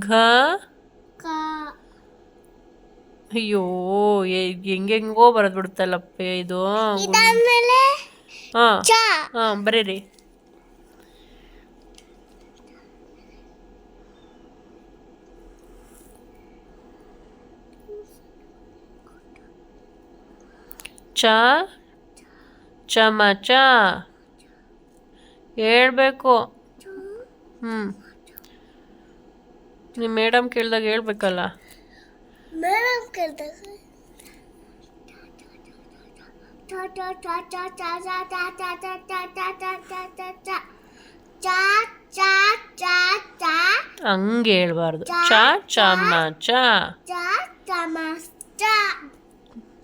ಘ ಅಯ್ಯೋ ಹೆಂಗೆಂಗೋ ಬರದ್ ಬಿಡುತ್ತಲ್ಲಪ್ಪ ಇದು? ಹಾ ಚ. ಹಾ ಬರೀರಿ. ಚ? ಚಮಚ ಹೇಳ್ಬೇಕು. ಹ್ಮ್. ನಿಮ್ಮ ಮೇಡಮ್ ಕೇಳಿದಾಗ ಹೇಳ್ಬೇಕಲ್ಲ ಮೇಡಮ್ ಕೇಳಿದಾಗ ಹಂಗೆ ಹೇಳ್ಬಾರ್ದು ಚಾ ಚಾಮ ಚಾ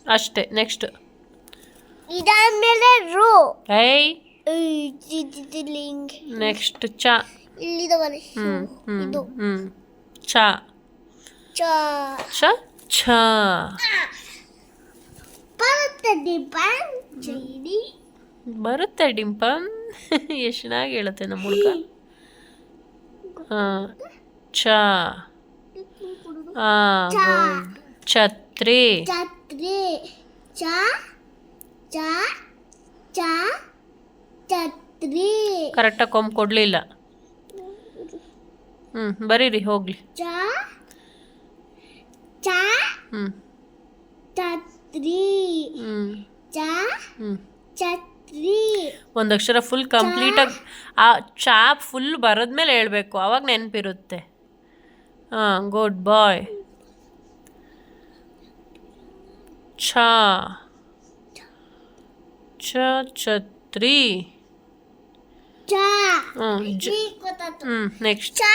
ಅಷ್ಟೇ ನೆಕ್ಸ್ಟ್ ಇದಾದ್ಮೇಲೆ ರೋ ಐ ನೆಕ್ಸ್ಟ್ ಚಾ ಇಲ್ಲಿದವನೇ ಇದು ಚ ಚ ಛ? ಬರುತ್ತೆ ಡಿಂಪಂ ಎಷ್ಟು ಚೆನ್ನಾಗಿ ಹೇಳುತ್ತೆ ನಮ್ಮ ಹುಡುಗ. ಚ ಛತ್ರಿ. ಕರೆಕ್ಟಾಗಿ ಕೊಂಬ್ ಕೊಡಲಿಲ್ಲ. ಹ್ಞೂ ಬರೀರಿ ಹೋಗ್ಲಿ. ಚ? ಚ? ಹ್ಞೂ ಛತ್ರಿ. ಹ್ಞೂ ಚ? ಹ್ಞೂ ಛತ್ರಿ. ಒಂದು ಅಕ್ಷರ ಫುಲ್ ಕಂಪ್ಲೀಟಾಗಿ ಆ ಚಾಪ್ ಫುಲ್ ಬರದ್ಮೇಲೆ ಹೇಳಬೇಕು ಅವಾಗ ನೆನಪಿರುತ್ತೆ. ಹಾಂ ಗುಡ್ ಬಾಯ್ ಛ. ಛ ಛತ್ರಿ. ಚ. ನೆಕ್ಸ್ಟ್ ಚಾ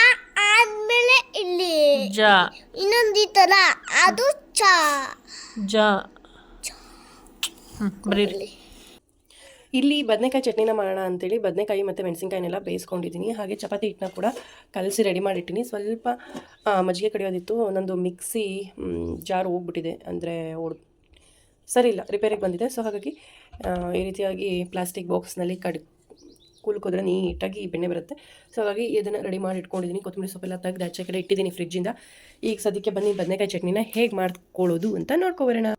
ಆದ್ಮೇಲೆ ಇಲ್ಲಿ ಜ. ಇನ್ನೊಂದಿತ್ತಲ್ಲ ಅದು ಚ. ಜ. ಬರೀರಿ. ಇಲ್ಲಿ ಬದನೆಕಾಯಿ ಚಟ್ನಿನ ಮಾಡೋಣ ಅಂತೇಳಿ ಬದನೆಕಾಯಿ ಮತ್ತು ಮೆಣಸಿನ್ಕಾಯಿನೆಲ್ಲ ಬೇಯಿಸ್ಕೊಂಡಿದ್ದೀನಿ. ಹಾಗೆ ಚಪಾತಿ ಹಿಟ್ಟನ್ನ ಕೂಡ ಕಲಸಿ ರೆಡಿ ಮಾಡಿಟ್ಟಿನಿ. ಸ್ವಲ್ಪ ಮಜ್ಜಿಗೆ ಕಡಿಯೋದಿತ್ತು. ಒಂದೊಂದು ಮಿಕ್ಸಿ ಜಾರು ಜಾರ್ ಹೋಗ್ಬಿಟ್ಟಿದೆ. ಅಂದರೆ ಓಡ್ ಸರಿ ಇಲ್ಲ ರಿಪೇರಿಗೆ ಬಂದಿದೆ. ಸೊ ಹಾಗಾಗಿ ಈ ರೀತಿಯಾಗಿ ಪ್ಲಾಸ್ಟಿಕ್ ಬಾಕ್ಸ್ನಲ್ಲಿ ಕಡ್ ಕೂಲ್ಕೋದ್ರೆ ನೀಟಾಗಿ ಬೆಣ್ಣೆ ಬರುತ್ತೆ. ಸೊ ಹಾಗಾಗಿ ಇದನ್ನು ರೆಡಿ ಮಾಡಿ ಇಟ್ಕೊಂಡಿದ್ದೀನಿ ಕೊತ್ತಂಬರಿ ಸೊಪ್ಪೆಲ್ಲ ತೆಗೆದು ಆಚೆ ಕಡೆ ಇಟ್ಟಿದ್ದೀನಿ ಫ್ರಿಜ್ಜಿಂದ ಈಗ ಸದ್ಯಕ್ಕೆ ಬನ್ನಿ ಬದನೆಕಾಯಿ ಚಟ್ನಿನ ಹೇಗೆ ಮಾಡ್ಕೊಳ್ಳೋದು ಅಂತ ನೋಡ್ಕೊಬರೋಣ.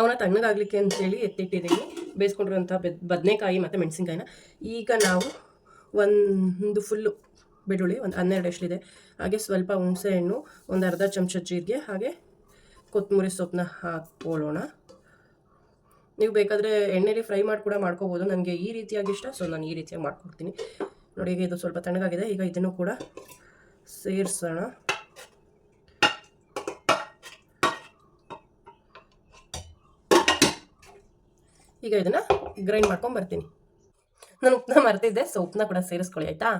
ಅವನ ತಣ್ಣಗಾಗಲಿಕ್ಕೆ ಅಂತೇಳಿ ಎತ್ತಿಟ್ಟಿದ್ದೀನಿ. ಬೇಯಿಸ್ಕೊಂಡಿರೋಂಥ ಬೆದ್, ಬದನೆಕಾಯಿ ಮತ್ತು ಮೆಣಸಿನ್ಕಾಯಿನ. ಈಗ ನಾವು ಒಂದು ಫುಲ್ಲು ಬೆಳ್ಳುಳ್ಳಿ, ಒಂದು ಹನ್ನೆರಡು ಎಷ್ಟಿದೆ ಹಾಗೆ ಸ್ವಲ್ಪ ಹುಣಸೆ ಹಣ್ಣು, ಒಂದು ಅರ್ಧ ಚಮಚ ಜೀರಿಗೆ, ಹಾಗೆ ಕೊತ್ತಂಬರಿ ಸೊಪ್ಪನ್ನ ಹಾಕ್ಕೊಳ್ಳೋಣ. ನೀವು ಬೇಕಾದರೆ ಎಣ್ಣೆಲಿ ಫ್ರೈ ಮಾಡಿ ಕೂಡ ಮಾಡ್ಕೋಬೋದು. ನನಗೆ ಈ ರೀತಿಯಾಗಿ ಇಷ್ಟ, ಸೊ ನಾನು ಈ ರೀತಿಯಾಗಿ ಮಾಡ್ಕೊಡ್ತೀನಿ. ನೋಡಿ ಈಗ ಇದು ಸ್ವಲ್ಪ ತಣ್ಣಗಾಗಿದೆ. ಈಗ ಇದನ್ನು ಕೂಡ ಸೇರಿಸೋಣ. ಈಗ ಇದನ್ನ ಗ್ರೈಂಡ್ ಮಾಡ್ಕೊಂಡು ಬರ್ತೀನಿ. ನಾನು ಉಪ್ಪನ್ನ ಮರ್ತಿದ್ದೆ ಸೊ ಉಪ್ಪನ್ನ ಕೂಡ ಸೇರಿಸ್ಕೊಳ್ಳಿ, ಆಯ್ತಾ?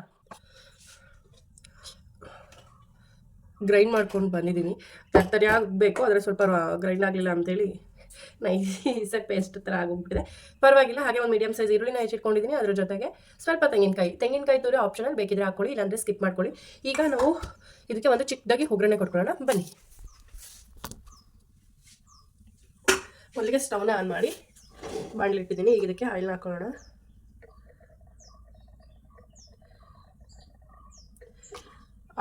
ಗ್ರೈಂಡ್ ಮಾಡ್ಕೊಂಡು ಬಂದಿದ್ದೀನಿ. ತರ್ತರಿ ಆಗಬೇಕು, ಆದರೆ ಸ್ವಲ್ಪ ಗ್ರೈಂಡ್ ಆಗಲಿಲ್ಲ ಅಂತೇಳಿ ನೈಸಾಗಿ ಪೇಸ್ಟ್ ಥರ ಆಗೋಗ್ಬಿಟ್ಟಿದೆ. ಪರವಾಗಿಲ್ಲ, ಹಾಗೆ ಒಂದು ಮೀಡಿಯಮ್ ಸೈಜ್ ಈರುಳ್ಳಿನ ಹೆಚ್ಚಿಟ್ಕೊಂಡಿದ್ದೀನಿ ಅದ್ರ ಜೊತೆಗೆ ಸ್ವಲ್ಪ ತೆಂಗಿನಕಾಯಿ. ತೆಂಗಿನಕಾಯಿ ತುರಿ ಆಪ್ಷನಲ್ ಬೇಕಿದ್ರೆ ಹಾಕ್ಕೊಳ್ಳಿ ಇಲ್ಲಾಂದರೆ ಸ್ಕಿಪ್ ಮಾಡ್ಕೊಳ್ಳಿ. ಈಗ ನಾವು ಇದಕ್ಕೆ ಒಂದು ಚಿಕ್ಕದಾಗಿ ಒಗ್ಗರಣೆ ಕೊಟ್ಕೊಳ್ಳೋಣ. ಬನ್ನಿ. ಮೊದಲಿಗೆ ಸ್ಟವ್ನ ಆನ್ ಮಾಡಿ ಬಾಣಲಿ ಇಟ್ಟಿದ್ದೀನಿ ಈಗ ಇದಕ್ಕೆ ಆಯಿಲ್ ಹಾಕೊಳ್ಳೋಣ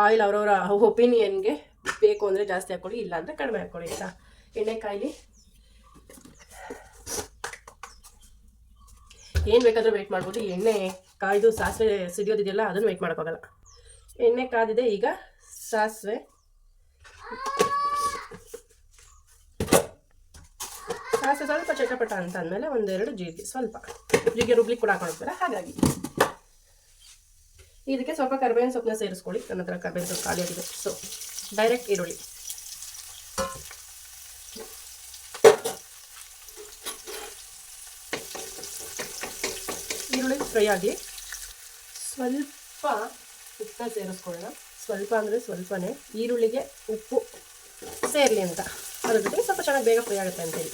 ಆಯಿಲ್ ಅವರವರ ಒಪಿನಿಯನ್ಗೆ ಬೇಕು ಅಂದರೆ ಜಾಸ್ತಿ ಹಾಕ್ಕೊಳ್ಳಿ ಇಲ್ಲ ಅಂದರೆ ಕಡಿಮೆ ಹಾಕ್ಕೊಳ್ಳಿ ಆಯಿತಾ? ಎಣ್ಣೆ ಕಾಯಿಲಿ ಏನು ಬೇಕಾದರೂ ವೆಯ್ಟ್ ಮಾಡ್ಬೋದು. ಎಣ್ಣೆ ಕಾಯ್ದು ಸಾಸಿವೆ ಸಿಡಿಯೋದಿದೆಯಲ್ಲ ಅದನ್ನು ವೆಯ್ಟ್ ಮಾಡೋಕ್ಕಾಗಲ್ಲ. ಎಣ್ಣೆ ಕಾದಿದೆ, ಈಗ ಸಾಸಿವೆ. ಸಾಸಿವೆ ಸ್ವಲ್ಪ ಚಟಪಟ ಅಂತ ಅಂದಮೇಲೆ ಒಂದೆರಡು ಜೀರಿಗೆ, ಸ್ವಲ್ಪ ಜೀರಿಗೆ ರುಬ್ಲಿಕ್ಕೆ ಕೂಡ ಹಾಕೊಳ್ತಾರೆ? ಹಾಗಾಗಿ ಇದಕ್ಕೆ ಸ್ವಲ್ಪ ಕರ್ಬೇವಿನ ಸೊಪ್ಪನ್ನ ಸೇರಿಸ್ಕೊಳ್ಳಿ. ನನ್ನ ಹತ್ರ ಕರ್ಬೇವಿನ ಸೊಪ್ಪು ಖಾಲಿ ಆಗಿದೆ. ಸೊ ಡೈರೆಕ್ಟ್ ಈರುಳ್ಳಿ. ಫ್ರೈ ಆಗಿ ಸ್ವಲ್ಪ ಉಪ್ಪನ್ನ ಸೇರಿಸ್ಕೊಳ್ಳೋಣ. ಸ್ವಲ್ಪ ಅಂದರೆ ಸ್ವಲ್ಪನೇ ಈರುಳ್ಳಿಗೆ ಉಪ್ಪು ಸೇರಲಿ ಅಂತ. ಅದ್ರ ಜೊತೆಗೆ ಸ್ವಲ್ಪ ಚೆನ್ನಾಗಿ ಬೇಗ ಫ್ರೈ ಆಗುತ್ತೆ ಅಂತೇಳಿ.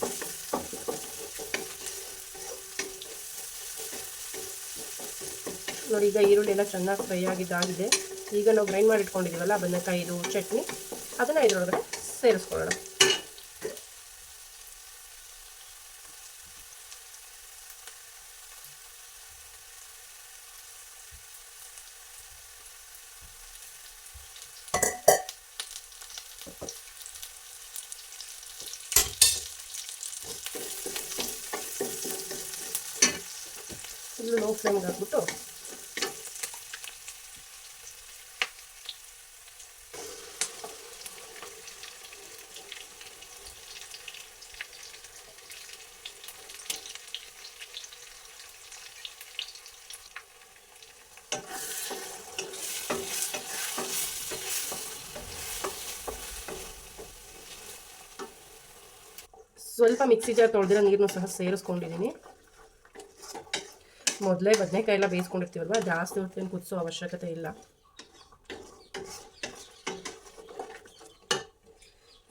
ನೋಡಿ, ಈಗ ಈರುಳ್ಳಿ ಎಲ್ಲ ಚೆನ್ನಾಗಿ ಫ್ರೈ ಆಗಿದ್ದಾಗಿದೆ. ಈಗ ನಾವು ಗ್ರೈಂಡ್ ಮಾಡಿ ಇಟ್ಕೊಂಡಿದ್ದೀವಲ್ಲ, ಬದನೆಕಾಯಿದು, ಚಟ್ನಿ, ಅದನ್ನು ಇದರೊಳಗಡೆ ಸೇರಿಸ್ಕೊಳ್ಳೋಣ. ಫುಲ್ಲು ಲೋ ಫ್ಲೇಮ್ಗೆ ಹಾಕ್ಬಿಟ್ಟು ಸ್ವಲ್ಪ ಮಿಕ್ಸಿ ಜಾರ್ ತೊಳೆದಿರೋ ನೀರನ್ನು ಸಹ ಸೇರಿಸ್ಕೊಂಡಿದ್ದೀನಿ. ಮೊದಲೇ ಬದನೆಕಾಯಿ ಎಲ್ಲ ಬೇಯಿಸ್ಕೊಂಡಿರ್ತೀವಲ್ವ, ಜಾಸ್ತಿ ಹೊತ್ತೇನು ಕುದಿಸೋ ಅವಶ್ಯಕತೆ ಇಲ್ಲ.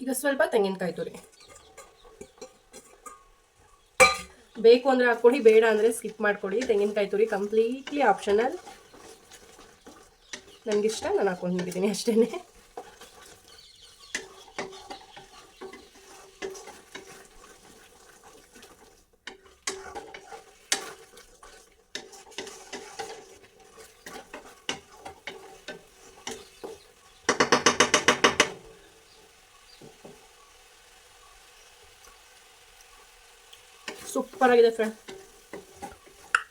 ಈಗ ಸ್ವಲ್ಪ ತೆಂಗಿನಕಾಯಿ ತುರಿ. ಬೇಕು ಅಂದರೆ ಹಾಕ್ಕೊಡಿ ಬೇಡ ಅಂದರೆ ಸ್ಕಿಪ್ ಮಾಡ್ಕೊಡಿ ತೆಂಗಿನಕಾಯಿ ತುರಿ ಕಂಪ್ಲೀಟ್ಲಿ ಆಪ್ಷನಲ್. ನನಗಿಷ್ಟ, ನಾನು ಹಾಕೊಂಡಿದ್ದೀನಿ ಅಷ್ಟೇ ಸೂಪರ್ ಆಗಿದೆ ಫ್ರೆಂಡ್.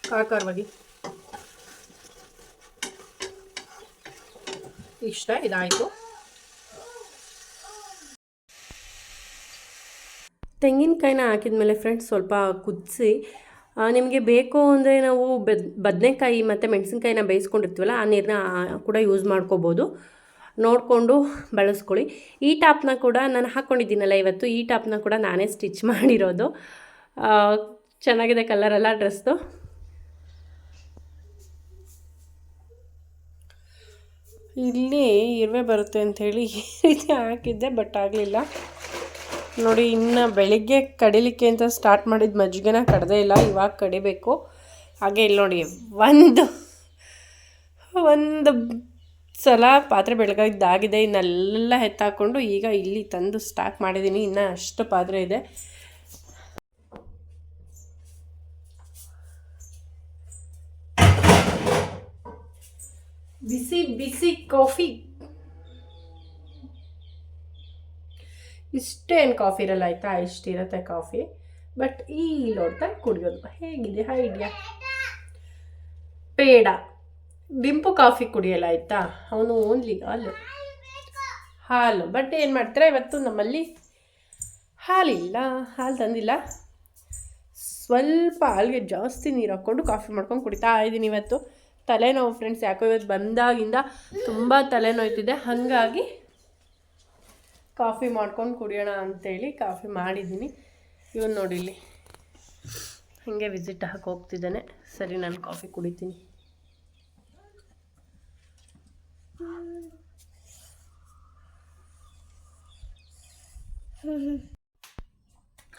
ಖಾರ ಇಷ್ಟ, ಇದಾಯಿತು. ತೆಂಗಿನಕಾಯಿನ ಹಾಕಿದ್ಮೇಲೆ ಫ್ರೆಂಡ್ಸ್ ಸ್ವಲ್ಪ ಕುದಿಸಿ ನಿಮಗೆ ಬೇಕು ಅಂದರೆ ನಾವು ಬದ್, ಬದನೆಕಾಯಿ ಮತ್ತು ಮೆಣಸಿನ್ಕಾಯಿನ ಬೇಯಿಸ್ಕೊಂಡಿರ್ತೀವಲ್ಲ, ಆ ನೀರನ್ನ ಕೂಡ ಯೂಸ್ ಮಾಡ್ಕೋಬೋದು. ನೋಡಿಕೊಂಡು ಬಳಸ್ಕೊಳ್ಳಿ. ಈ ಟಾಪ್ನ ಕೂಡ ನಾನು ಹಾಕ್ಕೊಂಡಿದ್ದೀನಲ್ಲ ಇವತ್ತು, ಈ ಟಾಪ್ನ ಕೂಡ ನಾನೇ ಸ್ಟಿಚ್ ಮಾಡಿರೋದು. ಚೆನ್ನಾಗಿದೆ ಕಲರೆಲ್ಲ ಡ್ರೆಸ್ದು ಇಲ್ಲಿ ಇರುವೆ ಬರುತ್ತೆ ಅಂಥೇಳಿ ಈ ರೀತಿ ಹಾಕಿದ್ದೆ ಬಟ್ ಆಗಲಿಲ್ಲ. ನೋಡಿ, ಇನ್ನು ಬೆಳಿಗ್ಗೆ ಕಡಿಲಿಕ್ಕೆ ಅಂತ ಸ್ಟಾರ್ಟ್ ಮಾಡಿದ ಮಜ್ಜಿಗೆನ ಕಡದೇ ಇಲ್ಲ, ಇವಾಗ ಕಡಿಬೇಕು. ಹಾಗೆ ಇಲ್ಲಿ ನೋಡಿ, ಒಂದು ಒಂದು ಸಲ ಪಾತ್ರೆ ಬೆಳಗಾಗಿದ್ದಾಗಿದೆ, ಇನ್ನೆಲ್ಲ ಎತ್ತಾಕೊಂಡು ಈಗ ಇಲ್ಲಿ ತಂದು ಸ್ಟಾಕ್ ಮಾಡಿದ್ದೀನಿ ಇನ್ನೂ ಅಷ್ಟು ಪಾತ್ರೆ ಇದೆ. ಬಿಸಿ ಬಿಸಿ ಕಾಫಿ. ಇಷ್ಟೇನು ಕಾಫಿ ಇರಲ್ಲ ಆಯಿತಾ? ಇಷ್ಟಿರುತ್ತೆ ಕಾಫಿ. ಬಟ್ ಈ ಲೋಟ ಕುಡಿಯೋದು ಹೇಗಿದೆ? ಐಡಿಯಾ. ಪೇಡ. ಡಿಂಪು ಕಾಫಿ ಕುಡಿಯಲ್ಲ ಆಯಿತಾ? ಅವನು ಓನ್ಲಿ ಹಾಲು. ಹಾಲು. ಬಟ್ ಏನು ಮಾಡ್ತಾರೆ? ಇವತ್ತು ನಮ್ಮಲ್ಲಿ ಹಾಲಿಲ್ಲ. ಹಾಲು ತಂದಿಲ್ಲ. ಸ್ವಲ್ಪ ಹಾಲಿಗೆ ಜಾಸ್ತಿ ನೀರು ಹಾಕ್ಕೊಂಡು ಕಾಫಿ ಮಾಡ್ಕೊಂಡು ಕುಡಿತಾ ಇದ್ದೀನಿ ಇವತ್ತು. ತಲೆನೋವು ಫ್ರೆಂಡ್ಸ್ ಯಾಕೋ ಇವತ್ತು ಬಂದಾಗಿಂದ ತುಂಬ ತಲೆನೋಯ್ತಿದೆ. ಹಾಗಾಗಿ ಕಾಫಿ ಮಾಡ್ಕೊಂಡು ಕುಡಿಯೋಣ ಅಂತೇಳಿ ಕಾಫಿ ಮಾಡಿದ್ದೀನಿ. ಇವನು ನೋಡಿ ಇಲ್ಲಿ. ಹಾಗೆ ವಿಸಿಟ್ ಹಾಕಿ ಹೋಗ್ತಿದ್ದಾನೆ. ಸರಿ, ನಾನು ಕಾಫಿ ಕುಡಿತೀನಿ.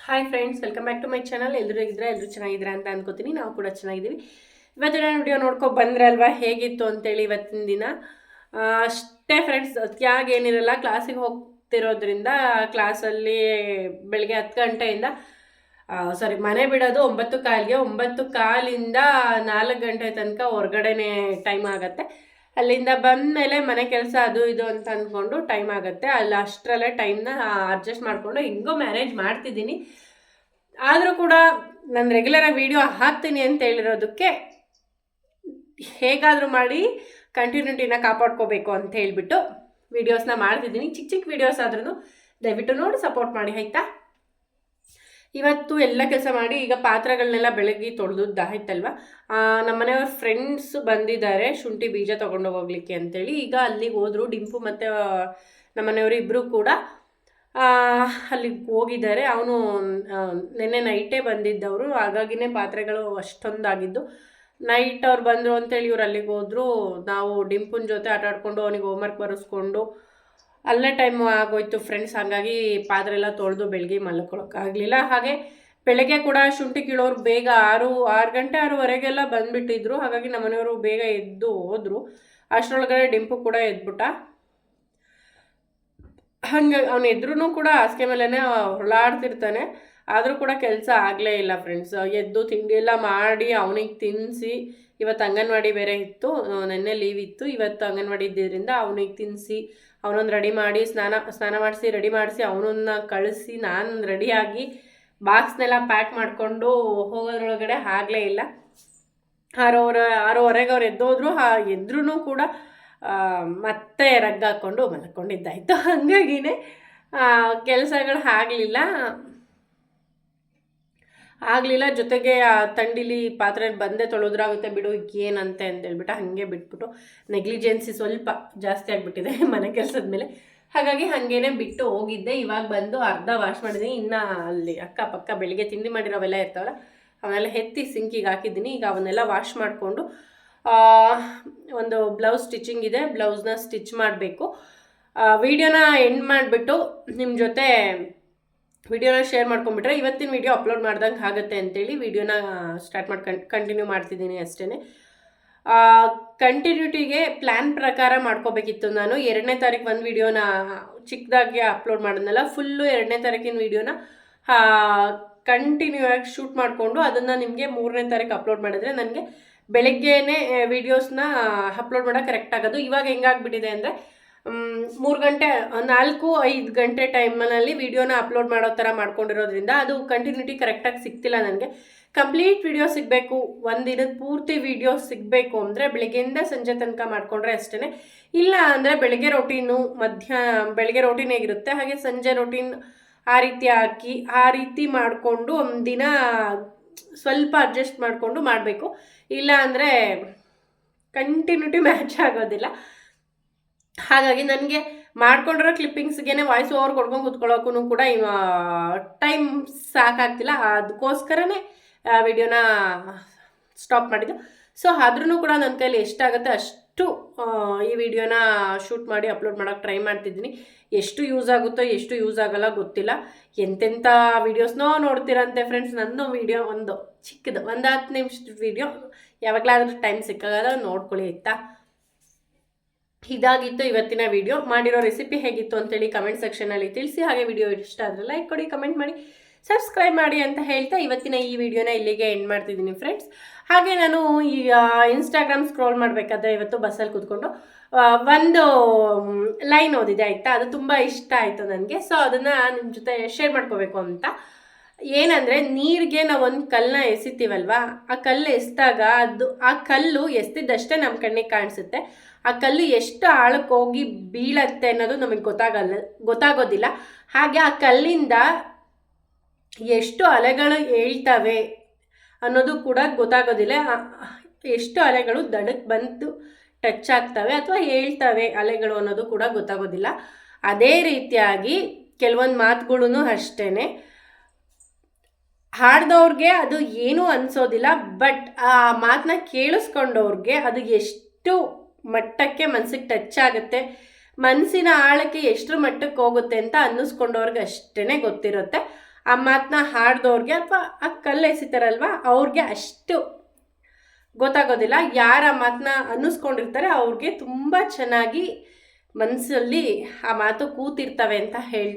Hi friends welcome back to my channel ಎಲ್ಲರೂ ಇದ್ರೆ ಎಲ್ಲರೂ ಚೆನ್ನಾಗಿದ್ದೀರಾ ಅಂತ ಅನ್ಕೋತೀನಿ. ನಾವು ಕೂಡ ಚೆನ್ನಾಗಿದ್ದೀವಿ. ಇವತ್ತಿನ ವಿಡಿಯೋ ನೋಡ್ಕೊ ಬಂದ್ರಲ್ವಾ? ಹೇಗಿತ್ತು ಅಂತೇಳಿ ಇವತ್ತಿನ ದಿನ. ಅಷ್ಟೇ ಫ್ರೆಂಡ್ಸ್ ಅತಿಯಾಗಿ ಏನಿರಲ್ಲ ಕ್ಲಾಸಿಗೆ ಹೋಗ್ತಿರೋದ್ರಿಂದ ಕ್ಲಾಸಲ್ಲಿ ಬೆಳಗ್ಗೆ ಹತ್ತು ಗಂಟೆಯಿಂದ ಸಾರಿ ಮನೆ ಬಿಡೋದು ಒಂಬತ್ತು ಕಾಲಿಗೆ, ಒಂಬತ್ತು ಕಾಲಿಂದ ನಾಲ್ಕು ಗಂಟೆ ತನಕ ಹೊರಗಡೆನೆ ಟೈಮ್ ಆಗುತ್ತೆ. ಅಲ್ಲಿಂದ ಬಂದಮೇಲೆ ಮನೆ ಕೆಲಸ ಅದು ಇದು ಅಂತ ಅಂದ್ಕೊಂಡು ಟೈಮ್ ಆಗುತ್ತೆ. ಅಲ್ಲಿ ಅಷ್ಟರಲ್ಲೇ ಟೈಮ್ನ ಅಡ್ಜಸ್ಟ್ ಮಾಡಿಕೊಂಡು ಹೆಂಗೋ ಮ್ಯಾನೇಜ್ ಮಾಡ್ತಿದ್ದೀನಿ. ಆದರೂ ಕೂಡ ನಾನು ರೆಗ್ಯುಲರಾಗಿ ವೀಡಿಯೋ ಹಾಕ್ತೀನಿ ಅಂತ ಹೇಳಿರೋದಕ್ಕೆ ಹೇಗಾದರೂ ಮಾಡಿ ಕಂಟಿನ್ಯೂಟಿನ ಕಾಪಾಡ್ಕೋಬೇಕು ಅಂತ ಹೇಳಿಬಿಟ್ಟು ವೀಡಿಯೋಸ್ನ ಮಾಡ್ತಿದ್ದೀನಿ. ಚಿಕ್ಕ ಚಿಕ್ಕ ವೀಡಿಯೋಸ್ ಆದ್ರೂ ದಯವಿಟ್ಟು ನೋಡಿ ಸಪೋರ್ಟ್ ಮಾಡಿ, ಆಯಿತಾ? ಇವತ್ತು ಎಲ್ಲ ಕೆಲಸ ಮಾಡಿ, ಈಗ ಪಾತ್ರೆಗಳನ್ನೆಲ್ಲ ಬೆಳಗ್ಗೆ ತೊಳೆದುದ್ದಾಯ್ತಲ್ವ? ನಮ್ಮ ಮನೆಯವ್ರ ಫ್ರೆಂಡ್ಸ್ ಬಂದಿದ್ದಾರೆ, ಶುಂಠಿ ಬೀಜ ತೊಗೊಂಡು ಹೋಗ್ಲಿಕ್ಕೆ ಅಂತೇಳಿ. ಈಗ ಅಲ್ಲಿಗೆ ಹೋದರು, ಡಿಂಪು ಮತ್ತು ನಮ್ಮ ಮನೆಯವರು ಇಬ್ಬರು ಕೂಡ ಅಲ್ಲಿಗೆ ಹೋಗಿದ್ದಾರೆ. ಅವನು ನಿನ್ನೆ ನೈಟೇ ಬಂದಿದ್ದವರು. ಹಾಗಾಗಿನೇ ಪಾತ್ರೆಗಳು ಅಷ್ಟೊಂದಾಗಿದ್ದು. ನೈಟ್ ಅವ್ರು ಬಂದರು ಅಂತೇಳಿ ಇವ್ರು ಅಲ್ಲಿಗೆ ಹೋದ್ರು. ನಾವು ಡಿಂಪುನ್ ಜೊತೆ ಆಟ ಆಡ್ಕೊಂಡು ಅವನಿಗೆ ಹೋಮ್ವರ್ಕ್ ಬರೆಸ್ಕೊಂಡು ಅಲ್ಲೇ ಟೈಮ್ ಆಗೋಯ್ತು ಫ್ರೆಂಡ್ಸ್ ಹಾಗಾಗಿ ಪಾತ್ರೆ ಎಲ್ಲ ತೊಳೆದು ಬೆಳಗ್ಗೆ ಮಲ್ಕೊಳಕ್ಕಾಗಲಿಲ್ಲ. ಹಾಗೆ ಬೆಳಗ್ಗೆ ಕೂಡ ಶುಂಠಿ ಕೀಳೋರು ಬೇಗ ಆರು ಆರು ಗಂಟೆ ಆರೂವರೆಗೆಲ್ಲ ಬಂದುಬಿಟ್ಟಿದ್ರು. ಹಾಗಾಗಿ ನಮ್ಮನೆಯವರು ಬೇಗ ಎದ್ದು ಹೋದರು. ಅಷ್ಟರೊಳಗಡೆ ಡಿಂಪು ಕೂಡ ಎದ್ಬಿಟ್ಟ. ಹಂಗೆ ಅವನು ಎದ್ರೂ ಕೂಡ ಹಾಸಿಗೆ ಮೇಲೇ ಹೊರಳಾಡ್ತಿರ್ತಾನೆ. ಆದರೂ ಕೂಡ ಕೆಲಸ ಆಗಲೇ ಇಲ್ಲ ಫ್ರೆಂಡ್ಸ್ ಎದ್ದು ತಿಂಡಿ ಎಲ್ಲ ಮಾಡಿ ಅವನಿಗೆ ತಿನ್ನಿಸಿ ಇವತ್ತು ಅಂಗನವಾಡಿ ಬೇರೆ ಇತ್ತು ನೆನ್ನೆ ಲೀವ್ ಇತ್ತು. ಇವತ್ತು ಅಂಗನವಾಡಿ ಇದ್ದಿದ್ದರಿಂದ ಅವನಿಗೆ ತಿನ್ನಿಸಿ ಅವನೊಂದು ರೆಡಿ ಮಾಡಿ, ಸ್ನಾನ ಸ್ನಾನ ಮಾಡಿಸಿ ರೆಡಿ ಮಾಡಿಸಿ, ಅವನನ್ನ ಕಳಿಸಿ, ನಾನು ರೆಡಿಯಾಗಿ ಬಾಕ್ಸ್ನೆಲ್ಲ ಪ್ಯಾಕ್ ಮಾಡಿಕೊಂಡು ಹೋಗೋದ್ರೊಳಗಡೆ ಆಗಲೇ ಇಲ್ಲ. ಆರೂವರೆ, ಆರೂವರೆಗೆ ಅವ್ರು ಎದ್ದೋದ್ರು ಎದ್ರೂ ಕೂಡ ಮತ್ತೆ ರಗ್ ಹಾಕ್ಕೊಂಡು ಮಲ್ಕೊಂಡಿದ್ದಾಯಿತು. ಹಾಗಾಗಿನೇ ಕೆಲಸಗಳು ಆಗಲಿಲ್ಲ. ಆಗಲಿಲ್ಲ, ಜೊತೆಗೆ ಆ ತಂಡಿಲಿ ಪಾತ್ರೆ ಬಂದೇ ತೊಳೆದ್ರಾಗುತ್ತೆ ಬಿಡು ಏನಂತೆ ಅಂತ ಹೇಳ್ಬಿಟ್ಟು ಹಾಗೆ ಬಿಟ್ಬಿಟ್ಟು ನೆಗ್ಲಿಜೆನ್ಸಿ ಸ್ವಲ್ಪ ಜಾಸ್ತಿ ಆಗಿಬಿಟ್ಟಿದೆ ಮನೆ ಕೆಲಸದ ಮೇಲೆ. ಹಾಗಾಗಿ ಹಾಗೇನೆ ಬಿಟ್ಟು ಹೋಗಿದ್ದೆ. ಇವಾಗ ಬಂದು ಅರ್ಧ ವಾಶ್ ಮಾಡಿದ್ದೀನಿ ಇನ್ನು ಅಲ್ಲಿ ಅಕ್ಕಪಕ್ಕ ಬೆಳಿಗ್ಗೆ ತಿಂಡಿ ಮಾಡಿರೋವೆಲ್ಲ ಇರ್ತಾವಲ್ಲ ಅವನ್ನೆಲ್ಲ ಎತ್ತಿ ಸಿಂಕಿಗೆ ಹಾಕಿದ್ದೀನಿ. ಈಗ ಅವನ್ನೆಲ್ಲ ವಾಶ್ ಮಾಡಿಕೊಂಡು ಒಂದು ಬ್ಲೌಸ್ ಸ್ಟಿಚಿಂಗ್ ಇದೆ. ಬ್ಲೌಸ್ನ ಸ್ಟಿಚ್ ಮಾಡಬೇಕು. ವಿಡಿಯೋನ ಎಂಡ್ ಮಾಡಿಬಿಟ್ಟು ನಿಮ್ಮ ಜೊತೆ ವಿಡಿಯೋನ ಶೇರ್ ಮಾಡ್ಕೊಂಬಿಟ್ರೆ ಇವತ್ತಿನ ವಿಡಿಯೋ ಅಪ್ಲೋಡ್ ಮಾಡ್ದಂಗೆ ಆಗುತ್ತೆ ಅಂತೇಳಿ ವಿಡಿಯೋನ ಸ್ಟಾರ್ಟ್ ಮಾಡ್ಕೊಂಡು ಕಂಟಿನ್ಯೂ ಮಾಡ್ತಿದ್ದೀನಿ ಅಷ್ಟೇ ಕಂಟಿನ್ಯೂಟಿಗೆ ಪ್ಲ್ಯಾನ್ ಪ್ರಕಾರ ಮಾಡ್ಕೋಬೇಕಿತ್ತು ನಾನು. ಎರಡನೇ ತಾರೀಕು ಒಂದು ವಿಡಿಯೋನ ಚಿಕ್ಕದಾಗಿ ಅಪ್ಲೋಡ್ ಮಾಡಿದ್ನಲ್ಲ ಫುಲ್ಲು ಎರಡನೇ ತಾರೀಕಿನ ವಿಡಿಯೋನ ಕಂಟಿನ್ಯೂ ಆಗಿ ಶೂಟ್ ಮಾಡಿಕೊಂಡು ಅದನ್ನು ನಿಮಗೆ ಮೂರನೇ ತಾರೀಕು ಅಪ್ಲೋಡ್ ಮಾಡಿದ್ರೆ ನನಗೆ ಬೆಳಗ್ಗೆನೇ ವೀಡಿಯೋಸ್ನ ಅಪ್ಲೋಡ್ ಮಾಡೋಕೆ ಕರೆಕ್ಟ್ ಆಗೋದು. ಇವಾಗ ಹೆಂಗಾಗ್ಬಿಟ್ಟಿದೆ ಅಂದರೆ ಮೂರು ಗಂಟೆ, ನಾಲ್ಕು, ಐದು ಗಂಟೆ ಟೈಮಲ್ಲಿ ವಿಡಿಯೋನ ಅಪ್ಲೋಡ್ ಮಾಡೋ ಥರ ಮಾಡ್ಕೊಂಡಿರೋದ್ರಿಂದ ಅದು ಕಂಟಿನ್ಯೂಟಿ ಕರೆಕ್ಟಾಗಿ ಸಿಗ್ತಿಲ್ಲ ನನಗೆ. ಕಂಪ್ಲೀಟ್ ವಿಡಿಯೋ ಸಿಗಬೇಕು ಒಂದಿನದ ಪೂರ್ತಿ ವಿಡಿಯೋ ಸಿಗಬೇಕು ಅಂದರೆ ಬೆಳಗ್ಗೆಯಿಂದ ಸಂಜೆ ತನಕ ಮಾಡಿಕೊಂಡ್ರೆ ಅಷ್ಟೇ ಇಲ್ಲ ಅಂದರೆ ಬೆಳಗ್ಗೆ ರೊಟೀನು ಮಧ್ಯ, ಬೆಳಗ್ಗೆ ರೊಟೀನ್ ಹೇಗಿರುತ್ತೆ, ಹಾಗೆ ಸಂಜೆ ರೊಟೀನ್ ಆ ರೀತಿ ಹಾಕಿ, ಆ ರೀತಿ ಮಾಡಿಕೊಂಡು ಒಂದಿನ ಸ್ವಲ್ಪ ಅಡ್ಜಸ್ಟ್ ಮಾಡಿಕೊಂಡು ಮಾಡಬೇಕು. ಇಲ್ಲ ಅಂದರೆ ಕಂಟಿನ್ಯೂಟಿ ಮ್ಯಾಚ್ ಆಗೋದಿಲ್ಲ. ಹಾಗಾಗಿ ನನಗೆ ಮಾಡ್ಕೊಂಡಿರೋ ಕ್ಲಿಪ್ಪಿಂಗ್ಸ್ಗೆ ವಾಯ್ಸ್ ಓವರ್ ಕೊಡ್ಕೊಂಡು ಕೂತ್ಕೊಳ್ಳೋಕ್ಕೂ ಕೂಡ ಟೈಮ್ ಸಾಕಾಗ್ತಿಲ್ಲ. ಅದಕ್ಕೋಸ್ಕರನೇ ವಿಡಿಯೋನ ಸ್ಟಾಪ್ ಮಾಡಿದ್ದು. ಸೊ ಆದ್ರೂ ಕೂಡ ನನ್ನ ಕೈಲಿ ಎಷ್ಟಾಗುತ್ತೆ ಅಷ್ಟು ಈ ವಿಡಿಯೋನ ಶೂಟ್ ಮಾಡಿ ಅಪ್ಲೋಡ್ ಮಾಡೋಕ್ಕೆ ಟ್ರೈ ಮಾಡ್ತಿದ್ದೀನಿ. ಎಷ್ಟು ಯೂಸ್ ಆಗುತ್ತೋ, ಎಷ್ಟು ಯೂಸ್ ಆಗೋಲ್ಲ ಗೊತ್ತಿಲ್ಲ. ಎಂತೆಂಥ ವಿಡಿಯೋಸ್ನೋ ನೋಡ್ತೀರಂತೆ ಫ್ರೆಂಡ್ಸ್ ನನ್ನ ವಿಡಿಯೋ ಒಂದು ಚಿಕ್ಕದು, ಒಂದು ಹತ್ತು ನಿಮಿಷದ ವಿಡಿಯೋ ಯಾವಾಗಲಾದ್ರೂ ಟೈಮ್ ಸಿಕ್ಕಾಗ ನೋಡ್ಕೊಳ್ಳಿ, ಆಯ್ತಾ? ಇದಾಗಿತ್ತು ಇವತ್ತಿನ ವಿಡಿಯೋ ಮಾಡಿರೋ ರೆಸಿಪಿ ಹೇಗಿತ್ತು ಅಂತೇಳಿ ಕಮೆಂಟ್ ಸೆಕ್ಷನಲ್ಲಿ ತಿಳಿಸಿ. ಹಾಗೆ ವಿಡಿಯೋ ಇಷ್ಟ ಆದರೆ ಲೈಕ್ ಕೊಡಿ ಕಮೆಂಟ್ ಮಾಡಿ ಸಬ್ಸ್ಕ್ರೈಬ್ ಮಾಡಿ ಅಂತ ಹೇಳ್ತಾ ಇವತ್ತಿನ ಈ ವಿಡಿಯೋನ ಇಲ್ಲಿಗೆ ಎಂಡ್ ಮಾಡ್ತಿದ್ದೀನಿ ಫ್ರೆಂಡ್ಸ್ ಹಾಗೆ ನಾನು ಈ ಇನ್ಸ್ಟಾಗ್ರಾಮ್ ಸ್ಕ್ರೋಲ್ ಮಾಡಬೇಕಾದ್ರೆ ಇವತ್ತು ಬಸ್ಸಲ್ಲಿ ಕೂತ್ಕೊಂಡು ಒಂದು ಲೈನ್ ಓದಿದೆ ಆಯಿತಾ? ಅದು ತುಂಬ ಇಷ್ಟ ಆಯಿತು ನನಗೆ. ಸೊ ಅದನ್ನು ನಿಮ್ಮ ಜೊತೆ ಶೇರ್ ಮಾಡ್ಕೋಬೇಕು ಅಂತ. ಏನಂದರೆ ನೀರಿಗೆ ನಾವು ಒಂದು ಕಲ್ಲನ್ನ ಎಸಿತೀವಲ್ವಾ? ಆ ಕಲ್ಲು ಎಸ್ದಾಗ ಅದು, ಆ ಕಲ್ಲು ಎಸ್ತಿದ್ದಷ್ಟೇ ನಮ್ಮ ಕಣ್ಣಿಗೆ ಕಾಣಿಸುತ್ತೆ. ಆ ಕಲ್ಲು ಎಷ್ಟು ಆಳಕ್ಕೆ ಹೋಗಿ ಬೀಳತ್ತೆ ಅನ್ನೋದು ನಮಗೆ ಗೊತ್ತಾಗಲ್ಲ, ಗೊತ್ತಾಗೋದಿಲ್ಲ. ಹಾಗೆ ಆ ಕಲ್ಲಿಂದ ಎಷ್ಟು ಅಲೆಗಳು ಏಳ್ತವೆ ಅನ್ನೋದು ಕೂಡ ಗೊತ್ತಾಗೋದಿಲ್ಲ. ಎಷ್ಟು ಅಲೆಗಳು ದಡಕ್ಕೆ ಬಂತು ಟಚ್ ಆಗ್ತವೆ ಅಥವಾ ಹೇಳ್ತವೆ ಅಲೆಗಳು ಅನ್ನೋದು ಕೂಡ ಗೊತ್ತಾಗೋದಿಲ್ಲ. ಅದೇ ರೀತಿಯಾಗಿ ಕೆಲವೊಂದು ಮಾತುಗಳೂ ಅಷ್ಟೇ ಹಾಡ್ದವ್ರಿಗೆ ಅದು ಏನೂ ಅನಿಸೋದಿಲ್ಲ, ಬಟ್ ಆ ಮಾತನ್ನ ಕೇಳಿಸ್ಕೊಂಡವ್ರಿಗೆ ಅದು ಎಷ್ಟು ಮಟ್ಟಕ್ಕೆ ಮನಸ್ಸಿಗೆ ಟಚ್ ಆಗುತ್ತೆ. ಮನಸ್ಸಿನ ಆಳಕ್ಕೆ ಎಷ್ಟರ ಮಟ್ಟಕ್ಕೆ ಹೋಗುತ್ತೆ ಅಂತ ಅನ್ನಿಸ್ಕೊಂಡವ್ರಿಗೆ ಅಷ್ಟೇ ಗೊತ್ತಿರುತ್ತೆ. ಆ ಮಾತನ್ನ ಹಾಡ್ದವ್ರಿಗೆ ಅಥವಾ ಆ ಕಲ್ಲು ಎಸಿತಾರಲ್ವ, ಅವ್ರಿಗೆ ಅಷ್ಟು ಗೊತ್ತಾಗೋದಿಲ್ಲ. ಯಾರ ಮಾತನ್ನ ಅನ್ನಿಸ್ಕೊಂಡಿರ್ತಾರೆ, ಅವ್ರಿಗೆ ತುಂಬ ಚೆನ್ನಾಗಿ ಮನಸ್ಸಲ್ಲಿ ಆ ಮಾತು ಕೂತಿರ್ತವೆ ಅಂತ ಹೇಳಿ,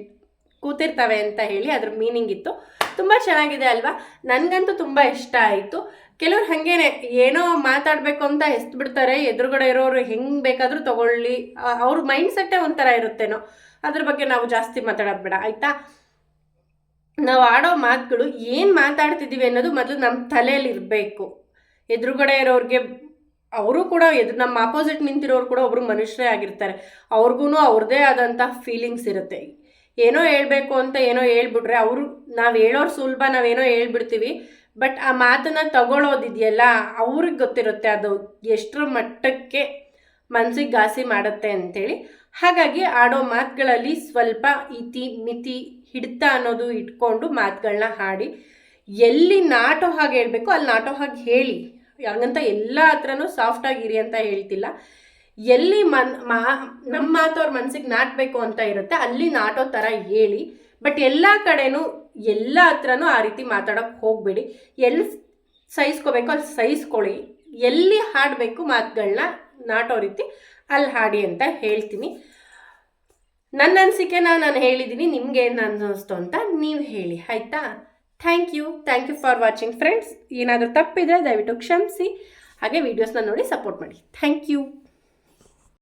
ಕೂತಿರ್ತವೆ ಅಂತ ಹೇಳಿ ಅದ್ರ ಮೀನಿಂಗ್ ಇತ್ತು. ತುಂಬ ಚೆನ್ನಾಗಿದೆ ಅಲ್ವಾ? ನನಗಂತೂ ತುಂಬ ಇಷ್ಟ ಆಯಿತು. ಕೆಲವ್ರು ಹಾಗೇನೆ, ಏನೋ ಮಾತಾಡಬೇಕು ಅಂತ ಎಸ್ದು ಬಿಡ್ತಾರೆ ಎದುರುಗಡೆ ಇರೋರು ಹೆಂಗೆ ಬೇಕಾದರೂ ತಗೊಳ್ಳಿ. ಅವ್ರ ಮೈಂಡ್ ಸೆಟ್ಟೇ ಒಂಥರ ಇರುತ್ತೇನೋ. ಅದ್ರ ಬಗ್ಗೆ ನಾವು ಜಾಸ್ತಿ ಮಾತಾಡೋದು ಆಯಿತಾ? ನಾವು ಆಡೋ ಮಾತುಗಳು ಏನು ಮಾತಾಡ್ತಿದ್ದೀವಿ ಅನ್ನೋದು ಮೊದಲು ನಮ್ಮ ತಲೆಯಲ್ಲಿ ಇರಬೇಕು. ಎದುರುಗಡೆ ಇರೋರಿಗೆ, ಅವರು ಕೂಡ ಎದುರು ನಮ್ಮ ಆಪೋಸಿಟ್ ನಿಂತಿರೋರು ಕೂಡ ಒಬ್ಬರು ಮನುಷ್ಯರೇ ಆಗಿರ್ತಾರೆ. ಅವ್ರಿಗೂ ಅವ್ರದ್ದೇ ಆದಂಥ ಫೀಲಿಂಗ್ಸ್ ಇರುತ್ತೆ. ಏನೋ ಹೇಳಬೇಕು ಅಂತ ಏನೋ ಹೇಳ್ಬಿಟ್ರೆ ಅವರು, ನಾವು ಹೇಳೋರು ಸುಲಭ ನಾವೇನೋ ಹೇಳ್ಬಿಡ್ತೀವಿ. ಬಟ್ ಆ ಮಾತನ್ನು ತಗೊಳ್ಳೋದಿದೆಯಲ್ಲ ಅವ್ರಿಗೆ ಗೊತ್ತಿರುತ್ತೆ ಅದು ಎಷ್ಟರ ಮಟ್ಟಕ್ಕೆ ಮನ್ಸಿಗೆ ಘಾಸಿ ಮಾಡುತ್ತೆ ಅಂತೇಳಿ. ಹಾಗಾಗಿ ಆಡೋ ಮಾತುಗಳಲ್ಲಿ ಸ್ವಲ್ಪ ಇತಿ ಮಿತಿ ಹಿಡಿತ ಅನ್ನೋದು ಇಟ್ಕೊಂಡು ಮಾತುಗಳನ್ನ ಹಾಡಿ. ಎಲ್ಲಿ ನಾಟೋ ಹಾಗೆ ಹೇಳಬೇಕು ಅಲ್ಲಿ ನಾಟೋ ಹಾಗೆ ಹೇಳಿ. ಹಂಗಂತ ಎಲ್ಲ ಹತ್ರನೂ ಸಾಫ್ಟ್ ಆಗಿರಿ ಅಂತ ಹೇಳ್ತಿಲ್ಲ. ಎಲ್ಲಿ ಮನ್ ಮಾ ನಮ್ಮ ಮಾತು ಅವ್ರ ಮನ್ಸಿಗೆ ನಾಟಬೇಕು ಅಂತ ಇರುತ್ತೆ, ಅಲ್ಲಿ ನಾಟೋ ಥರ ಹೇಳಿ. ಬಟ್ ಎಲ್ಲ ಕಡೆನೂ ಎಲ್ಲ ಹತ್ರನೂ ಆ ರೀತಿ ಮಾತಾಡೋಕ್ಕೆ ಹೋಗಬೇಡಿ. ಎಲ್ಲಿ ಸಹಿಸ್ಕೋಬೇಕು ಅಲ್ಲಿ ಸಹಿಸ್ಕೊಳ್ಳಿ. ಎಲ್ಲಿ ಹಾಡಬೇಕು ಮಾತುಗಳನ್ನ ನಾಟೋ ರೀತಿ ಅಲ್ಲಿ ಹಾಡಿ ಅಂತ ಹೇಳ್ತೀನಿ. ನನ್ನ ಅನಿಸಿಕೆನ ನಾನು ಹೇಳಿದ್ದೀನಿ ನಿಮ್ಗೆ ಏನು ಅನ್ನಿಸ್ತು ಅಂತ ನೀವು ಹೇಳಿ, ಆಯಿತಾ? Thank you thank you for watching friends ಏನಾದರೂ ತಪ್ಪಿದ್ರೆ ದಯವಿಟ್ಟು ಕ್ಷಮಿಸಿ. ಹಾಗೆ ವೀಡಿಯೋಸ್ನ ನೋಡಿ ಸಪೋರ್ಟ್ ಮಾಡಿ. Thank you